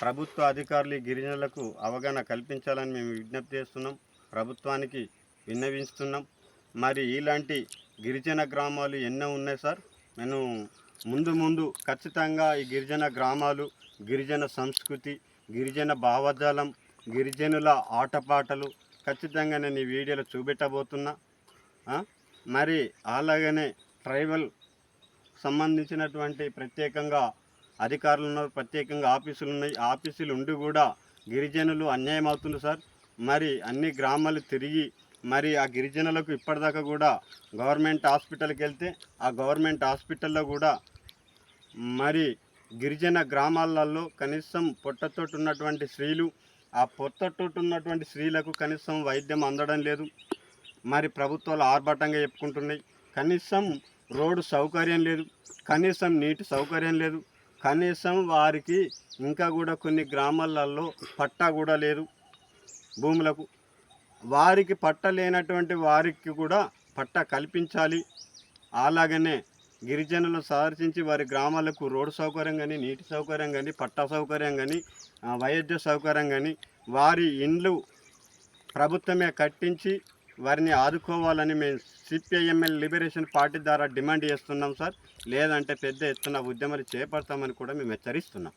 ప్రభుత్వ అధికారులు గిరిజనులకు అవగాహన కల్పించాలని మేము విజ్ఞప్తి చేస్తున్నాం. ప్రభుత్వానికి విన్నవిస్తున్నాం మరి ఇలాంటి గిరిజన గ్రామాలు ఎన్నో ఉన్నాయి సార్? నేను ముందు ముందు ఖచ్చితంగా ఈ గిరిజన గ్రామాలు గిరిజన సంస్కృతి గిరిజన భావజాలం గిరిజనుల ఆటపాటలు ఖచ్చితంగా నేను ఈ వీడియోలో చూపెట్టబోతున్నా. మరి అలాగనే ట్రైబల్ సంబంధించినటువంటి ప్రత్యేకంగా అధికారులు ఉన్నారు ప్రత్యేకంగా ఆఫీసులు ఉన్నాయి ఆఫీసులు ఉండి కూడా గిరిజనులు అన్యాయం అవుతుంది సార్. మరి అన్ని గ్రామాలు తిరిగి మరి ఆ గిరిజనులకు ఇప్పటిదాకా కూడా గవర్నమెంట్ హాస్పిటల్కి వెళ్తే ఆ గవర్నమెంట్ హాస్పిటల్లో కూడా మరి గిరిజన గ్రామాలలో కనీసం పొట్టతోటి ఉన్నటువంటి స్త్రీలు ఆ పొట్టతోటి ఉన్నటువంటి స్త్రీలకు కనీసం వైద్యం అందడం లేదు. మరి ప్రభుత్వాలు ఆర్భాటంగా చెప్పుకుంటున్నాయి. కనీసం రోడ్డు సౌకర్యం లేదు. కనీసం నీటి సౌకర్యం లేదు. కనీసం వారికి ఇంకా కూడా కొన్ని గ్రామాలలో పట్టా కూడా లేదు భూములకు. వారికి పట్ట లేనటువంటి వారికి కూడా పట్ట కల్పించాలి. అలాగనే గిరిజనులు సందర్శించి వారి గ్రామాలకు రోడ్డు సౌకర్యం కానీ నీటి సౌకర్యం కానీ పట్టా సౌకర్యం కానీ వైద్య సౌకర్యం కానీ వారి ఇండ్లు ప్రభుత్వమే కట్టించి వారిని ఆదుకోవాలని మేము సిపిఐఎంఎల్ లిబరేషన్ పార్టీ ద్వారా డిమాండ్ చేస్తున్నాం సార్. లేదంటే పెద్ద ఎత్తున ఉద్యమాలు చేపడతామని కూడా మేము హెచ్చరిస్తున్నాం.